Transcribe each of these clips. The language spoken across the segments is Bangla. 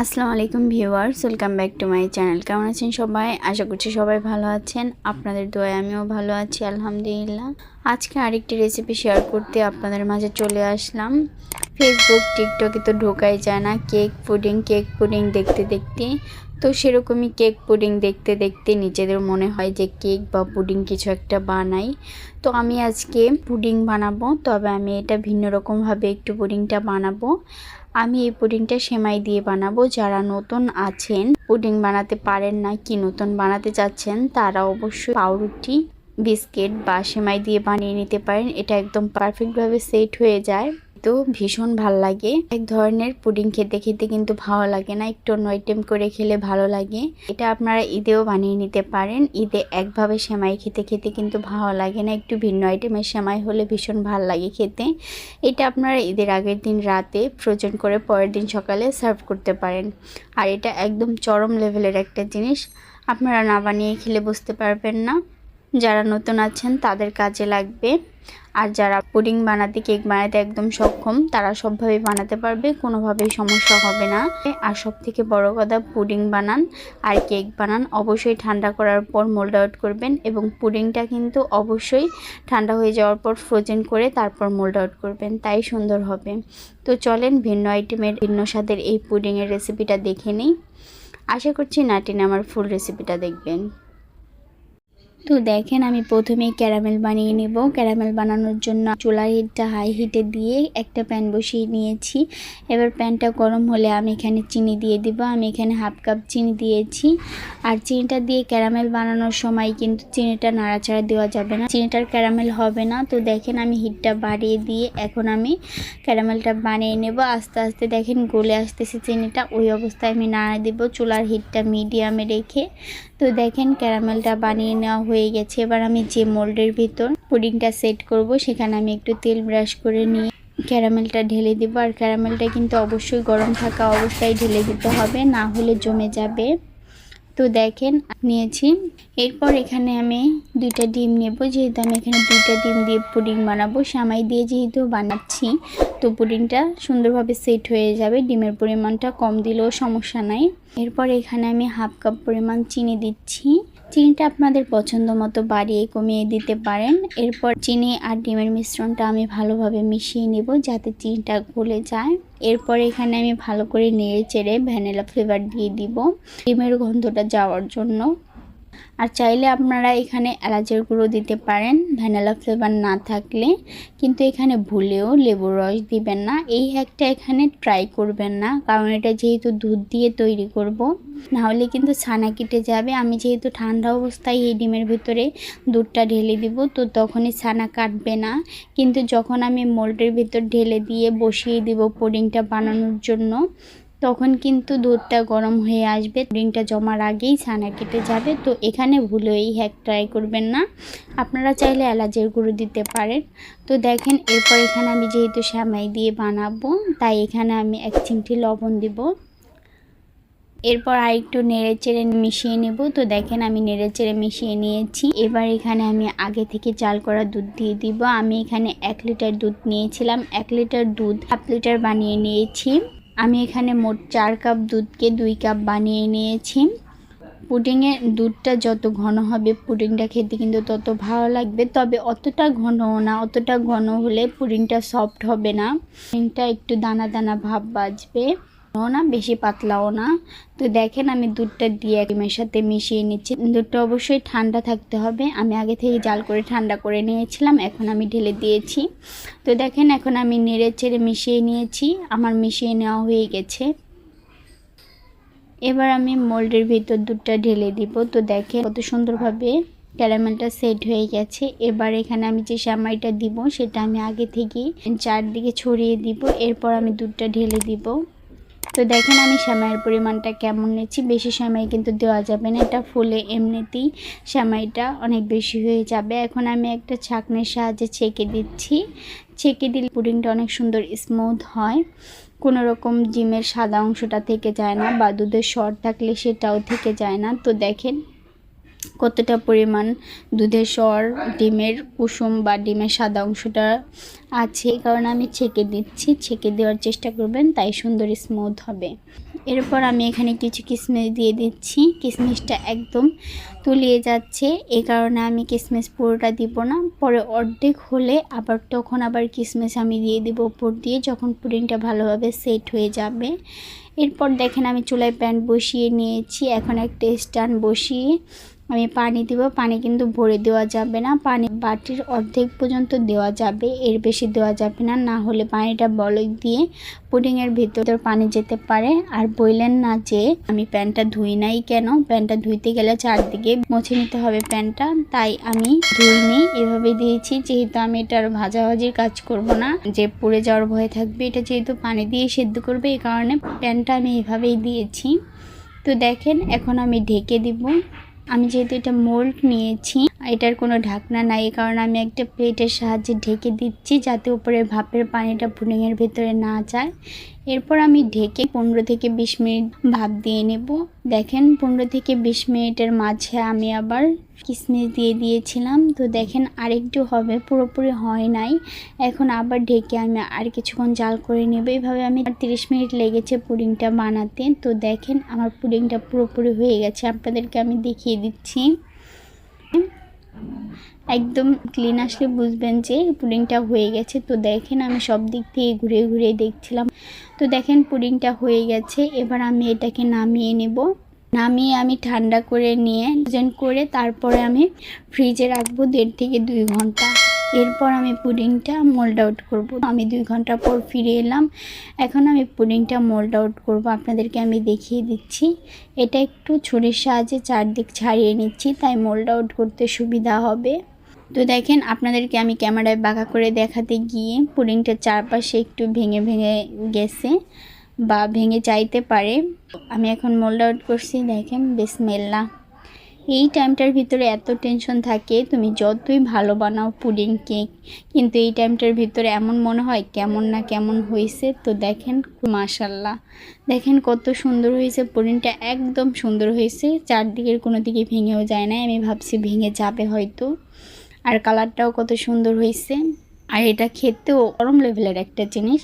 আসসালামু আলাইকুম viewers, welcome back to my channel. কেমন আছেন সবাই? আশা করছি সবাই ভালো আছেন। আপনাদের দোয়ায় আমিও ভালো আছি, আলহামদুলিল্লাহ। আজকে আরেকটি রেসিপি শেয়ার করতে আপনাদের মাঝে চলে আসলাম। ফেসবুক টিকটকে তো ঢোকাই যায় না কেক পুডিং কেক পুডিং দেখতে দেখতে। তো সেরকমই কেক পুডিং দেখতে দেখতে নিজেদের মনে হয় যে কেক বা পুডিং কিছু একটা বানাই। তো আমি আজকে পুডিং বানাবো, তবে আমি এটা ভিন্ন রকমভাবে একটু পুডিংটা বানাবো। আমি এই পুডিংটা সেমাই দিয়ে বানাবো। যারা নতুন আছেন, পুডিং বানাতে পারেন না কি নতুন বানাতে চাচ্ছেন তারা অবশ্যই পাউরুটি, বিস্কিট বা সেমাই দিয়ে বানিয়ে নিতে পারেন। এটা একদম পারফেক্টভাবে সেট হয়ে যায়। তো ভীষণ ভালো লাগে। এক ধরনের পুডিং খেতে খেতে কিন্তু ভালো লাগে না, একটু অন্য আইটেম করে খেলে ভালো লাগে। এটা আপনারা ঈদেও বানিয়ে নিতে পারেন। ঈদে একভাবে সেমাই খেতে খেতে কিন্তু ভালো লাগে না, একটু ভিন্ন আইটেমের সেমাই হলে ভীষণ ভালো লাগে খেতে। এটা আপনারা ঈদের আগের দিন রাতে ফ্রোজেন করে পরের দিন সকালে সার্ভ করতে পারেন। আর এটা একদম চরম লেভেলের একটা জিনিস, আপনারা না বানিয়ে খেলে বুঝতে পারবেন না। যারা নতুন আছেন, তাদের কাজে লাগবে। আর যারা পুডিং বানাতে, কেক বানাতে একদম সক্ষম, তারা সবভাবে বানাতে পারবে, কোনোভাবেই সমস্যা হবে না। আর সব থেকে বড় কথা, পুডিং বানান আর কেক বানান অবশ্যই ঠান্ডা করার পর মোল্ড আউট করবেন এবং পুডিংটা কিন্তু অবশ্যই ঠান্ডা হয়ে যাওয়ার পর ফ্রোজেন করে তারপর মোল্ড আউট করবেন, তাই সুন্দর হবে। তো চলেন ভিন্ন আইটেমের ভিন্ন স্বাদের এই পুডিংয়ের রেসিপিটা দেখে নিই। আশা করছি নাটিন আমার ফুল রেসিপিটা দেখবেন। তো দেখেন আমি প্রথমেই ক্যারামেল বানিয়ে নেব। ক্যারামেল বানানোর জন্য চুলার হিটটা হাই হিটে দিয়ে একটা প্যান বসিয়ে নিয়েছি। এবার প্যানটা গরম হলে আমি এখানে চিনি দিয়ে দিব। আমি এখানে হাফ কাপ চিনি দিয়েছি। আর চিনিটা দিয়ে ক্যারামেল বানানোর সময় কিন্তু চিনিটা নাড়াচাড়া দেওয়া যাবে না। চিনিটার ক্যারামেল হবে না। তো দেখেন আমি হিটটা বাড়িয়ে দিয়ে এখন আমি ক্যারামেলটা বানিয়ে নেব। আস্তে আস্তে দেখেন গলে আসতেছে চিনিটা। ওই অবস্থায় আমি নাড়া দেবো। চুলার হিটটা মিডিয়ামে রেখে। তো দেখেন ক্যারামেলটা বানিয়ে নেওয়া হয়ে গেছে। এবার আমি যে মোল্ডের ভিতর পুডিংটা সেট করব, সেখানে আমি একটু তেল ব্রাশ করে নিয়ে ক্যারামেলটা ঢেলে দেবো। আর ক্যারামেলটা কিন্তু অবশ্যই গরম থাকা অবস্থায় ঢেলে দিতে হবে, না হলে জমে যাবে। তো দেখেন, নিয়েছি। এরপর এখানে আমি দুইটা ডিম নেব। যেহেতু আমি এখানে দুইটা ডিম দিয়ে পুডিং বানাবো, সামাই দিয়ে যেহেতু বানাচ্ছি, তো পুডিংটা সুন্দরভাবে সেট হয়ে যাবে। ডিমের পরিমাণটা কম দিলেও সমস্যা নাই। এরপর এখানে আমি হাফ কাপ পরিমাণ চিনি দিচ্ছি। চিনিটা আপনাদের পছন্দ মতো বাড়িয়ে কমিয়ে দিতে পারেন। এরপর চিনি আর ডিমের মিশ্রণটা আমি ভালোভাবে মিশিয়ে নেব যাতে চিনিটা গলে যায়। এরপর এখানে আমি ভালো করে নেড়ে চেড়ে ভ্যানিলা ফ্লেভার দিয়ে দিব। ডিমের গন্ধটা যাওয়ার জন্য। আর চাইলে আপনারা এখানে এলাচের গুঁড়ো দিতে পারেন, ভ্যানিলা ফ্লেভার না থাকলে। কিন্তু এখানে ভুলেও লেবুর রস দিবেন না। এই হ্যাকটা এখানে ট্রাই করবেন না, কারণ এটা যেহেতু দুধ দিয়ে তৈরি করব। নাহলে কিন্তু ছানা কেটে যাবে। আমি যেহেতু ঠান্ডা অবস্থায় এই ডিমের ভিতরে দুধটা ঢেলে দিব, তো তখনই ছানা কাটবে না। কিন্তু যখন আমি মোল্ডের ভিতর ঢেলে দিয়ে বসিয়ে দিব পুডিংটা বানানোর জন্য তখন কিন্তু দুধটা গরম হয়ে আসবে। ডিমটা জমার আগেই ছানা কেটে যাবে। তো এখানে ভুলে এই হ্যাক ট্রাই করবেন না। আপনারা চাইলে এলাচের গুঁড়ো দিতে পারেন। তো দেখেন, এরপর এখানে আমি যেহেতু শ্যামাই দিয়ে বানাবো, তাই এখানে আমি এক চিমটি লবণ দিব। এরপর আরেকটু নেড়ে চেড়ে মিশিয়ে নেব। তো দেখেন, আমি নেড়ে চেড়ে মিশিয়ে নিয়েছি। এবার এখানে আমি আগে থেকে চাল করা দুধ দিয়ে দিব। আমি এখানে এক লিটার দুধ নিয়েছিলাম। এক লিটার দুধ হাফ লিটার বানিয়ে নিয়েছি। আমি এখানে মোট চার কাপ দুধকে দুই কাপ বানিয়ে নিয়েছি। পুডিংয়ে দুধটা যত ঘন হবে পুডিংটা খেতে কিন্তু তত ভালো লাগবে, তবে অতটা ঘন না, অতটা ঘন হলে পুডিংটা সফট হবে না। পুডিংটা একটু দানা দানা ভাব বাজবে। না, বেশি পাতলাও না। তো দেখেন আমি দুধটা দিয়ে ডিমের সাথে মিশিয়ে নিচ্ছি। দুধটা অবশ্যই ঠান্ডা থাকতে হবে। আমি আগে থেকে জাল করে ঠান্ডা করে নিয়েছিলাম, এখন আমি ঢেলে দিয়েছি। তো দেখেন এখন আমি নেড়ে চেড়ে মিশিয়ে নিয়েছি। আমার মিশিয়ে নেওয়া হয়ে গেছে। এবার আমি মোল্ডের ভিতর দুধটা ঢেলে দিব। তো দেখেন কত সুন্দরভাবে ক্যারামেলটা সেট হয়ে গেছে। এবার এখানে আমি যে সামাইটা দিব, সেটা আমি আগে থেকে চারদিকে ছড়িয়ে দিব। এরপর আমি দুধটা ঢেলে দিব। তো দেখেন আমি শ্যামাইয়ের পরিমাণটা কেমন নিচ্ছি। বেশি শ্যামাই কিন্তু দেওয়া যাবে না। এটা ফুলে এমনিতেই শ্যামাইটা অনেক বেশি হয়ে যাবে। এখন আমি একটা ছাকনের সাহায্যে ছেঁকে দিচ্ছি। ছেঁকে দিলে পুডিংটা অনেক সুন্দর স্মুথ হয়। কোনো রকম জিমের সাদা অংশটা থেকে যায় না বা দুধের শর্ট থাকলে সেটাও থেকে যায় না। তো দেখেন কতটা পরিমাণ দুধের স্বর ডিমের কুসুম বা ডিমের সাদা অংশটা আছে কারণ আমি ছেঁকে দিচ্ছি। ছেঁকে দেওয়ার চেষ্টা করবেন, তাই সুন্দর স্মুথ হবে। এরপর আমি এখানে কিছু কিশমিশ দিয়ে দিচ্ছি। কিশমিশটা একদম তুলিয়ে যাচ্ছে, এই কারণে আমি কিশমিশ পুরোটা দিব না। পরে অর্ধেক হলে আবার তখন আবার কিশমিশ আমি দিয়ে দিব উপর দিয়ে, যখন পুডিংটা ভালোভাবে সেট হয়ে যাবে। এরপর দেখেন আমি চুলায় প্যান বসিয়ে নিয়েছি। এখন একটা স্ট্যান্ড বসিয়ে আমি পানি দিব, পানি কিন্তু ভরে দেওয়া যাবে না। পানি বাটির অর্ধেক পর্যন্ত দেওয়া যাবে, এর বেশি দেওয়া যাবে না। না হলে পানিটা বলক দিয়ে পুডিংয়ের ভিতর পানি যেতে পারে। আর বললেন না যে, আমি প্যানটা ধুই নাই কেন? প্যানটা ধুইতে গেলে চারদিকে মুছে নিতে হবে প্যানটা। তাই আমি ধুইনি এভাবে দিয়েছি। যেহেতু আমি এটার ভাজাভাজির কাজ করব না, যে পুড়ে যাওয়ার ভয় থাকবে, এটা যেহেতু পানি দিয়ে সেদ্ধ করবে এই কারণে প্যানটা আমি এভাবেই দিয়েছি। তো দেখেন, এখন আমি ঢেকে দিব। আমি যেহেতু এটা মোল্ড নিয়েছি এটার কোনো ঢাকনা নাই কারণ আমি একটা প্লেটের সাহায্যে ঢেকে দিচ্ছি যাতে উপরে ভাপের পানিটা পুডিংয়ের ভেতরে না যায়। এরপর আমি ঢেকে পনেরো থেকে বিশ মিনিট ভাপ দিয়ে নেব। দেখেন, পনেরো থেকে বিশ মিনিটের মাঝে আমি আবার কিশমিশ দিয়ে দিয়েছিলাম। তো দেখেন, আরেকটু হবে, পুরোপুরি হয় নাই। এখন আবার ঢেকে আমি আর কিছুক্ষণ জাল করে নেব। এইভাবে আমি তিরিশ মিনিট লেগেছে পুডিংটা বানাতে। তো দেখেন, আমার পুডিংটা পুরোপুরি হয়ে গেছে। আপনাদেরকে আমি দেখিয়ে দিচ্ছি। একদম ক্লিন আসলে বুঝবেন যে পুডিংটা হয়ে গেছে। তো দেখেন, আমি সব দিক থেকে ঘুরে ঘুরে দেখছিলাম। তো দেখেন পুডিংটা হয়ে গেছে, এবার আমি এটাকে নামিয়ে নেব। নামিয়ে আমি ঠান্ডা করে নিয়ে ওজন করে তারপরে আমি ফ্রিজে রাখব দেড় থেকে দুই ঘণ্টা। এরপর আমি পুডিংটা মোল্ড আউট করব। আমি দুই ঘণ্টা পর ফিরে এলাম। এখন আমি পুডিংটা মোল্ড আউট করব। আপনাদেরকে আমি দেখিয়ে দিচ্ছি। এটা একটু ছুরির সাহায্যে চারদিক ছাড়িয়ে নিচ্ছি, তাই মোল্ড আউট করতে সুবিধা হবে। তো দেখেন আপনাদেরকে আমি ক্যামেরায় বাঁকা করে দেখাতে গিয়ে পুডিংটার চারপাশে একটু ভেঙে ভেঙে গেছে বা ভেঙে চাইতে পারে। আমি এখন মোল্ড আউট করছি, দেখেন বেসমেল্লা এই টাইমটার ভিতরে এত টেনশন থাকে, তুমি যতই ভালো বানাও পুডিং কেক কিন্তু এই টাইমটার ভিতরে এমন মনে হয় কেমন না কেমন হয়েছে তো দেখেন, মাশাল্লাহ। দেখেন কত সুন্দর হয়েছে পুডিংটা একদম সুন্দর হয়েছে চারদিকের কোনো দিকে ভেঙেও যায় না আমি ভাবছি ভেঙে যাবে হয়তো। আর কালারটাও কত সুন্দর হয়েছে। আর এটা খেতেও গরম লেভেলের একটা জিনিস।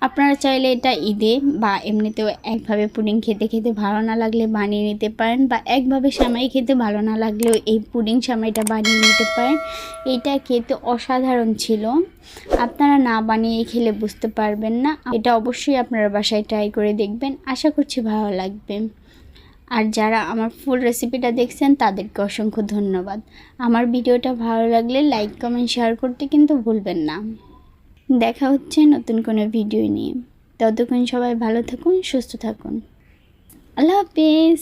আপনারা চাইলে এটা ঈদে বা এমনিতেও একভাবে পুডিং খেতে খেতে ভালো না লাগলে বানিয়ে নিতে পারেন বা একভাবে সামাই খেতে ভালো না লাগলেও এই পুডিং সামাইটা বানিয়ে নিতে পারেন। এটা খেতে অসাধারণ ছিল। আপনারা না বানিয়ে খেলে বুঝতে পারবেন না। এটা অবশ্যই আপনারা বাসায় ট্রাই করে দেখবেন। আশা করছি ভালো লাগবে। আর যারা আমার ফুল রেসিপিটা দেখছেন, তাদেরকে অসংখ্য ধন্যবাদ। আমার ভিডিওটা ভালো লাগলে লাইক কমেন্ট শেয়ার করতে কিন্তু ভুলবেন না। দেখা হচ্ছে নতুন কোনো ভিডিও নিয়ে। ততক্ষণ সবাই ভালো থাকুন, সুস্থ থাকুন। আল্লাহ হাফিজ!